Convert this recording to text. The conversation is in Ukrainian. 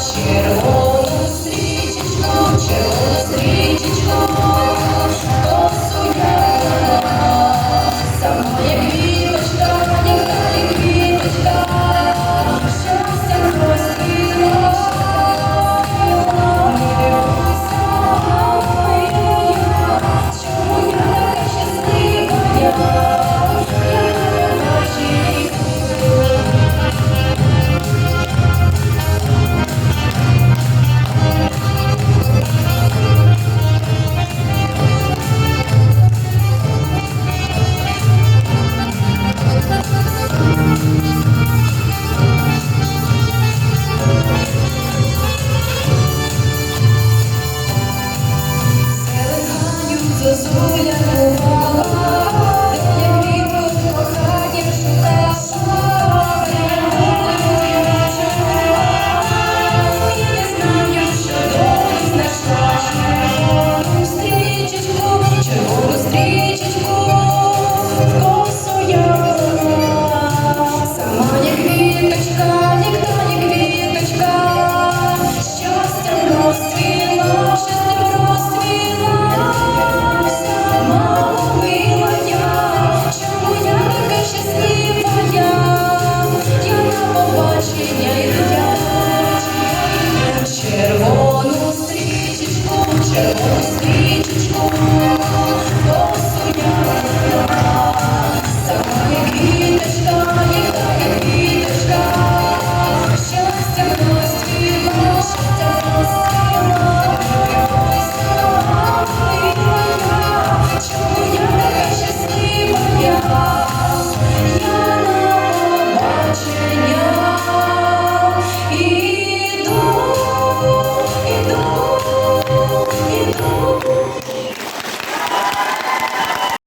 червону стрічечку, червону стрічечку, стрічечку,